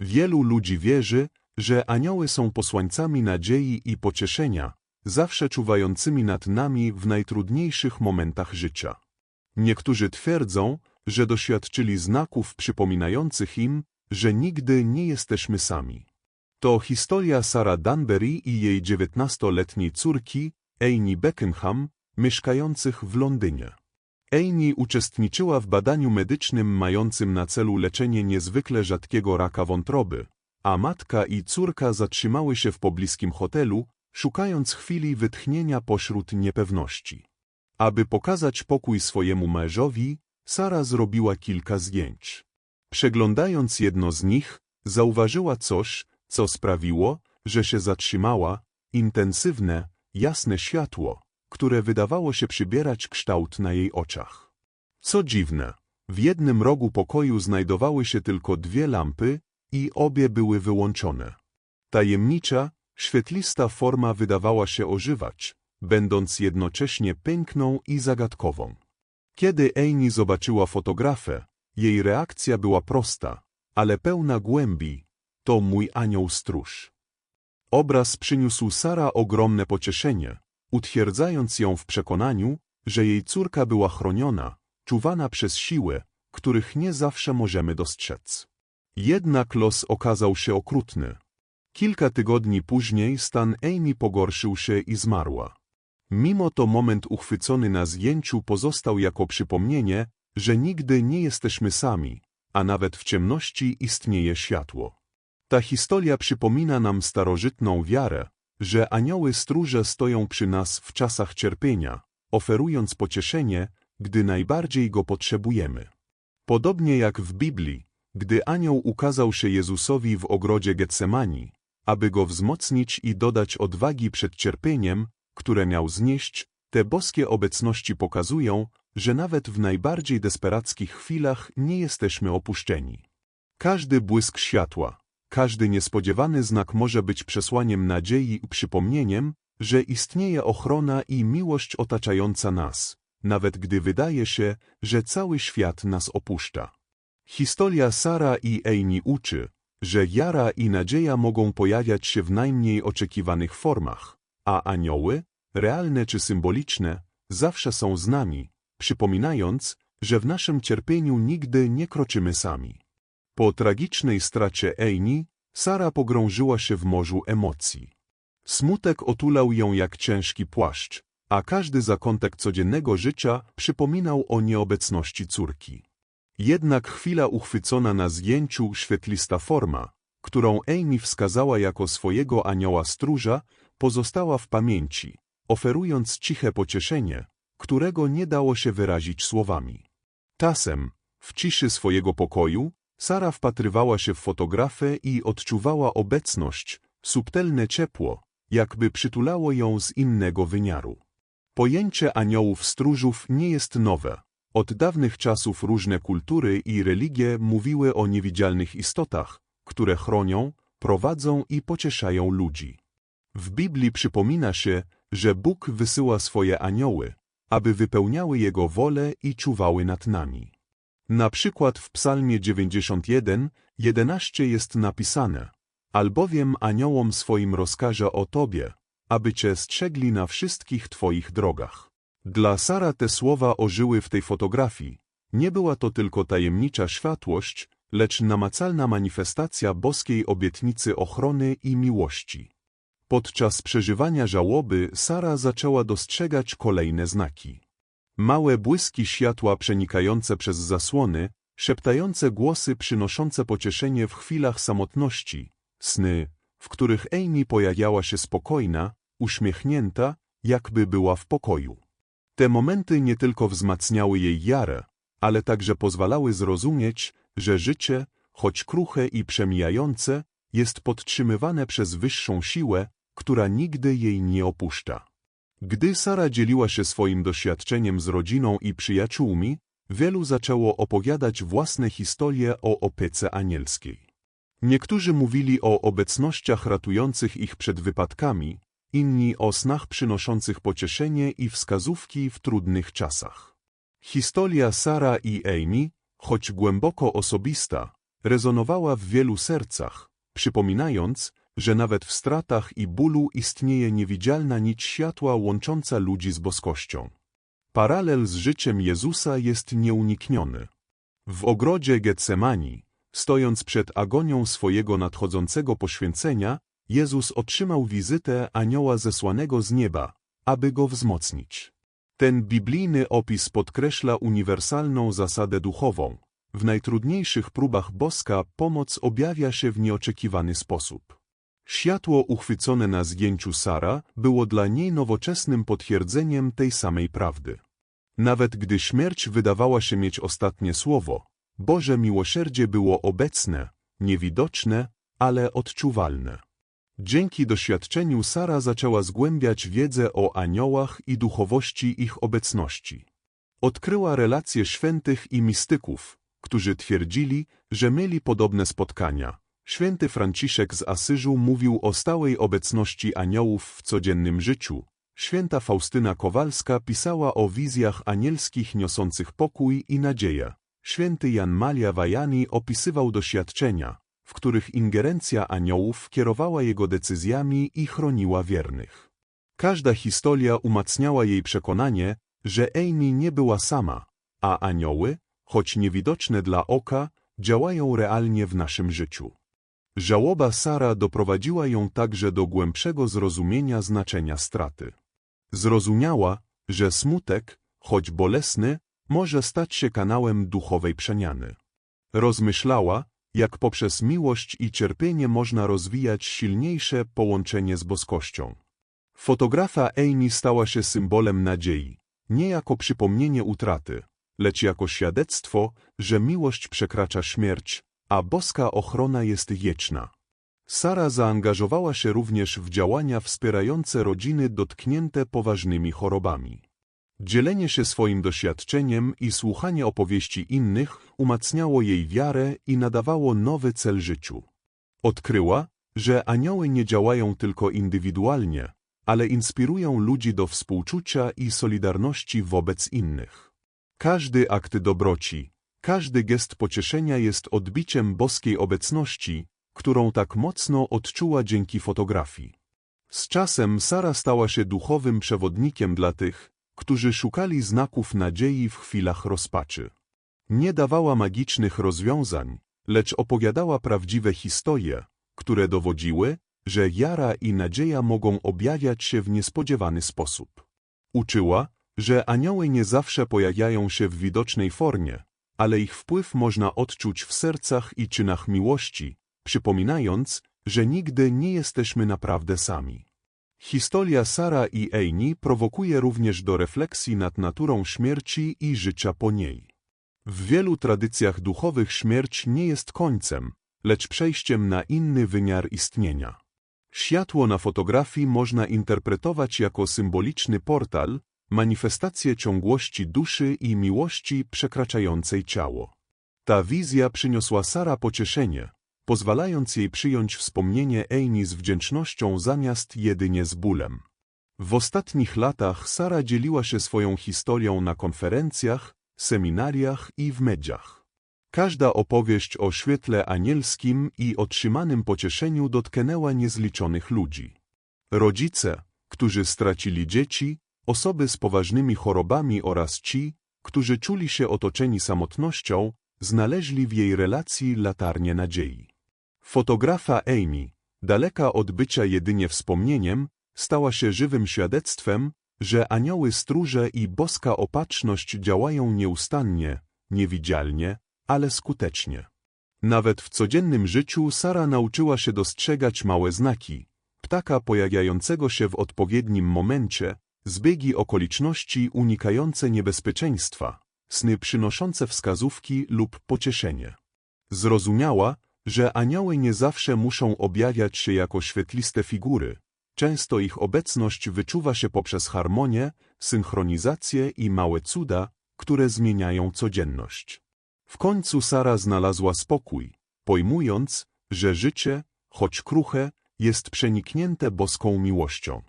Wielu ludzi wierzy, że anioły są posłańcami nadziei i pocieszenia, zawsze czuwającymi nad nami w najtrudniejszych momentach życia. Niektórzy twierdzą, że doświadczyli znaków przypominających im, że nigdy nie jesteśmy sami. To historia Sarah Danbury i jej dziewiętnastoletniej córki, Amy Beckenham, mieszkających w Londynie. Amy uczestniczyła w badaniu medycznym mającym na celu leczenie niezwykle rzadkiego raka wątroby, a matka i córka zatrzymały się w pobliskim hotelu, szukając chwili wytchnienia pośród niepewności. Aby pokazać pokój swojemu mężowi, Sara zrobiła kilka zdjęć. Przeglądając jedno z nich, zauważyła coś, co sprawiło, że się zatrzymała, intensywne, jasne światło, które wydawało się przybierać kształt na jej oczach. Co dziwne, w jednym rogu pokoju znajdowały się tylko dwie lampy i obie były wyłączone. Tajemnicza, świetlista forma wydawała się ożywać, będąc jednocześnie piękną i zagadkową. Kiedy Amy zobaczyła fotografę, jej reakcja była prosta, ale pełna głębi. To mój anioł stróż. Obraz przyniósł Sara ogromne pocieszenie, utwierdzając ją w przekonaniu, że jej córka była chroniona, czuwana przez siły, których nie zawsze możemy dostrzec. Jednak los okazał się okrutny. Kilka tygodni później stan Amy pogorszył się i zmarła. Mimo to moment uchwycony na zdjęciu pozostał jako przypomnienie, że nigdy nie jesteśmy sami, a nawet w ciemności istnieje światło. Ta historia przypomina nam starożytną wiarę, że anioły stróże stoją przy nas w czasach cierpienia, oferując pocieszenie, gdy najbardziej go potrzebujemy. Podobnie jak w Biblii, gdy anioł ukazał się Jezusowi w ogrodzie Getsemani, aby go wzmocnić i dodać odwagi przed cierpieniem, które miał znieść, te boskie obecności pokazują, że nawet w najbardziej desperackich chwilach nie jesteśmy opuszczeni. Każdy błysk światła, każdy niespodziewany znak może być przesłaniem nadziei i przypomnieniem, że istnieje ochrona i miłość otaczająca nas, nawet gdy wydaje się, że cały świat nas opuszcza. Historia Sara i Amy uczy, że jara i nadzieja mogą pojawiać się w najmniej oczekiwanych formach, a anioły, realne czy symboliczne, zawsze są z nami, przypominając, że w naszym cierpieniu nigdy nie kroczymy sami. Po tragicznej stracie Amy, Sara pogrążyła się w morzu emocji. Smutek otulał ją jak ciężki płaszcz, a każdy zakątek codziennego życia przypominał o nieobecności córki. Jednak chwila uchwycona na zdjęciu świetlista forma, którą Amy wskazała jako swojego anioła stróża, pozostała w pamięci, oferując ciche pocieszenie, którego nie dało się wyrazić słowami. Czasem, w ciszy swojego pokoju, Sara wpatrywała się w fotografę i odczuwała obecność, subtelne ciepło, jakby przytulało ją z innego wymiaru. Pojęcie aniołów stróżów nie jest nowe. Od dawnych czasów różne kultury i religie mówiły o niewidzialnych istotach, które chronią, prowadzą i pocieszają ludzi. W Biblii przypomina się, że Bóg wysyła swoje anioły, aby wypełniały Jego wolę i czuwały nad nami. Na przykład w Psalmie 91, 11 jest napisane Albowiem aniołom swoim rozkaże o Tobie, aby Cię strzegli na wszystkich Twoich drogach. Dla Sara te słowa ożyły w tej fotografii. Nie była to tylko tajemnicza światłość, lecz namacalna manifestacja boskiej obietnicy ochrony i miłości. Podczas przeżywania żałoby Sara zaczęła dostrzegać kolejne znaki. Małe błyski światła przenikające przez zasłony, szeptające głosy przynoszące pocieszenie w chwilach samotności, sny, w których Amy pojawiała się spokojna, uśmiechnięta, jakby była w pokoju. Te momenty nie tylko wzmacniały jej jarę, ale także pozwalały zrozumieć, że życie, choć kruche i przemijające, jest podtrzymywane przez wyższą siłę, która nigdy jej nie opuszcza. Gdy Sara dzieliła się swoim doświadczeniem z rodziną i przyjaciółmi, wielu zaczęło opowiadać własne historie o opiece anielskiej. Niektórzy mówili o obecnościach ratujących ich przed wypadkami, inni o snach przynoszących pocieszenie i wskazówki w trudnych czasach. Historia Sara i Amy, choć głęboko osobista, rezonowała w wielu sercach, przypominając, że nawet w stratach i bólu istnieje niewidzialna nić światła łącząca ludzi z boskością. Paralel z życiem Jezusa jest nieunikniony. W ogrodzie Getsemani, stojąc przed agonią swojego nadchodzącego poświęcenia, Jezus otrzymał wizytę anioła zesłanego z nieba, aby go wzmocnić. Ten biblijny opis podkreśla uniwersalną zasadę duchową. W najtrudniejszych próbach boska pomoc objawia się w nieoczekiwany sposób. Światło uchwycone na zdjęciu Sara było dla niej nowoczesnym potwierdzeniem tej samej prawdy. Nawet gdy śmierć wydawała się mieć ostatnie słowo, Boże miłosierdzie było obecne, niewidoczne, ale odczuwalne. Dzięki doświadczeniu Sara zaczęła zgłębiać wiedzę o aniołach i duchowości ich obecności. Odkryła relacje świętych i mistyków, którzy twierdzili, że mieli podobne spotkania. Święty Franciszek z Asyżu mówił o stałej obecności aniołów w codziennym życiu. Święta Faustyna Kowalska pisała o wizjach anielskich niosących pokój i nadzieję. Święty Jan Malia Wajani opisywał doświadczenia, w których ingerencja aniołów kierowała jego decyzjami i chroniła wiernych. Każda historia umacniała jej przekonanie, że Amy nie była sama, a anioły, choć niewidoczne dla oka, działają realnie w naszym życiu. Żałoba Sara doprowadziła ją także do głębszego zrozumienia znaczenia straty. Zrozumiała, że smutek, choć bolesny, może stać się kanałem duchowej przemiany. Rozmyślała, jak poprzez miłość i cierpienie można rozwijać silniejsze połączenie z boskością. Fotografa Amy stała się symbolem nadziei, nie jako przypomnienie utraty, lecz jako świadectwo, że miłość przekracza śmierć, a boska ochrona jest wieczna. Sara zaangażowała się również w działania wspierające rodziny dotknięte poważnymi chorobami. Dzielenie się swoim doświadczeniem i słuchanie opowieści innych umacniało jej wiarę i nadawało nowy cel życiu. Odkryła, że anioły nie działają tylko indywidualnie, ale inspirują ludzi do współczucia i solidarności wobec innych. Każdy akt dobroci, każdy gest pocieszenia jest odbiciem boskiej obecności, którą tak mocno odczuła dzięki fotografii. Z czasem Sara stała się duchowym przewodnikiem dla tych, którzy szukali znaków nadziei w chwilach rozpaczy. Nie dawała magicznych rozwiązań, lecz opowiadała prawdziwe historie, które dowodziły, że wiara i nadzieja mogą objawiać się w niespodziewany sposób. Uczyła, że anioły nie zawsze pojawiają się w widocznej formie, ale ich wpływ można odczuć w sercach i czynach miłości, przypominając, że nigdy nie jesteśmy naprawdę sami. Historia Sara i Amy prowokuje również do refleksji nad naturą śmierci i życia po niej. W wielu tradycjach duchowych śmierć nie jest końcem, lecz przejściem na inny wymiar istnienia. Światło na fotografii można interpretować jako symboliczny portal, manifestację ciągłości duszy i miłości przekraczającej ciało. Ta wizja przyniosła Sara pocieszenie, pozwalając jej przyjąć wspomnienie Amy z wdzięcznością zamiast jedynie z bólem. W ostatnich latach Sara dzieliła się swoją historią na konferencjach, seminariach i w mediach. Każda opowieść o świetle anielskim i otrzymanym pocieszeniu dotknęła niezliczonych ludzi. Rodzice, którzy stracili dzieci, osoby z poważnymi chorobami oraz ci, którzy czuli się otoczeni samotnością, znaleźli w jej relacji latarnię nadziei. Fotografa Amy, daleka od bycia jedynie wspomnieniem, stała się żywym świadectwem, że anioły stróże i boska opatrzność działają nieustannie, niewidzialnie, ale skutecznie. Nawet w codziennym życiu Sara nauczyła się dostrzegać małe znaki, ptaka pojawiającego się w odpowiednim momencie, zbiegi okoliczności unikające niebezpieczeństwa, sny przynoszące wskazówki lub pocieszenie. Zrozumiała, że anioły nie zawsze muszą objawiać się jako świetliste figury. Często ich obecność wyczuwa się poprzez harmonię, synchronizację i małe cuda, które zmieniają codzienność. W końcu Sara znalazła spokój, pojmując, że życie, choć kruche, jest przeniknięte boską miłością.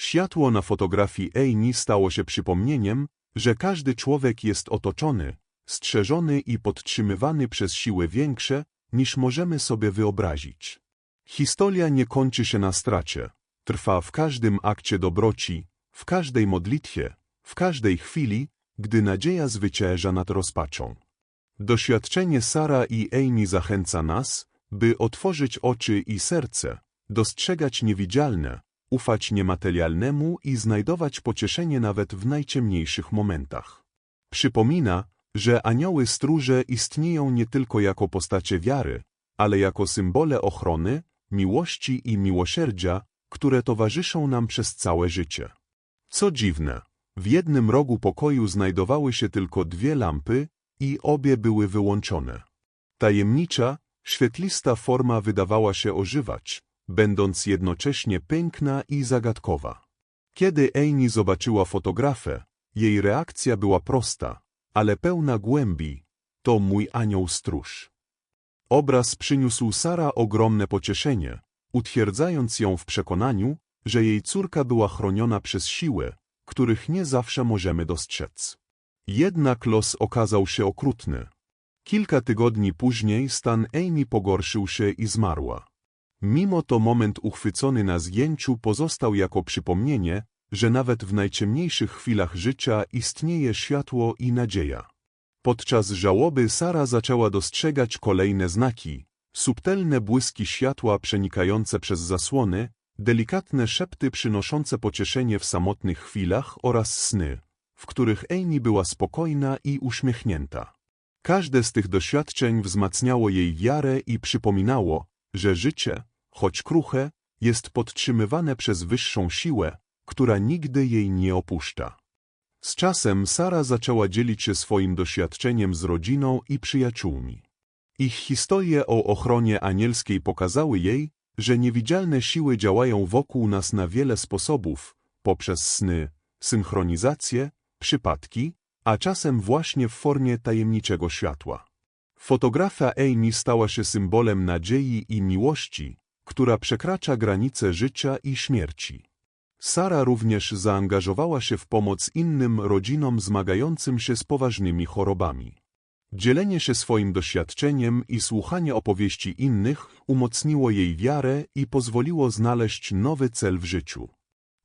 Światło na fotografii Amy stało się przypomnieniem, że każdy człowiek jest otoczony, strzeżony i podtrzymywany przez siły większe, niż możemy sobie wyobrazić. Historia nie kończy się na stracie. Trwa w każdym akcie dobroci, w każdej modlitwie, w każdej chwili, gdy nadzieja zwycięża nad rozpaczą. Doświadczenie Sara i Amy zachęca nas, by otworzyć oczy i serce, dostrzegać niewidzialne, ufać niematerialnemu i znajdować pocieszenie nawet w najciemniejszych momentach. Przypomina, że anioły stróże istnieją nie tylko jako postacie wiary, ale jako symbole ochrony, miłości i miłosierdzia, które towarzyszą nam przez całe życie. Co dziwne, w jednym rogu pokoju znajdowały się tylko dwie lampy i obie były wyłączone. Tajemnicza, świetlista forma wydawała się ożywać, będąc jednocześnie piękna i zagadkowa. Kiedy Amy zobaczyła fotografę, jej reakcja była prosta, ale pełna głębi. To mój anioł stróż. Obraz przyniósł Sara ogromne pocieszenie, utwierdzając ją w przekonaniu, że jej córka była chroniona przez siły, których nie zawsze możemy dostrzec. Jednak los okazał się okrutny. Kilka tygodni później stan Amy pogorszył się i zmarła. Mimo to moment uchwycony na zdjęciu pozostał jako przypomnienie, że nawet w najciemniejszych chwilach życia istnieje światło i nadzieja. Podczas żałoby Sara zaczęła dostrzegać kolejne znaki, subtelne błyski światła przenikające przez zasłony, delikatne szepty przynoszące pocieszenie w samotnych chwilach oraz sny, w których Amy była spokojna i uśmiechnięta. Każde z tych doświadczeń wzmacniało jej wiarę i przypominało, że życie, choć kruche, jest podtrzymywane przez wyższą siłę, która nigdy jej nie opuszcza. Z czasem Sara zaczęła dzielić się swoim doświadczeniem z rodziną i przyjaciółmi. Ich historie o ochronie anielskiej pokazały jej, że niewidzialne siły działają wokół nas na wiele sposobów, poprzez sny, synchronizację, przypadki, a czasem właśnie w formie tajemniczego światła. Fotografia Amy stała się symbolem nadziei i miłości, która przekracza granice życia i śmierci. Sara również zaangażowała się w pomoc innym rodzinom zmagającym się z poważnymi chorobami. Dzielenie się swoim doświadczeniem i słuchanie opowieści innych umocniło jej wiarę i pozwoliło znaleźć nowy cel w życiu.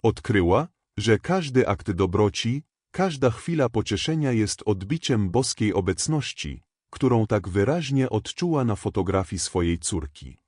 Odkryła, że każdy akt dobroci, każda chwila pocieszenia jest odbiciem boskiej obecności, którą tak wyraźnie odczuła na fotografii swojej córki.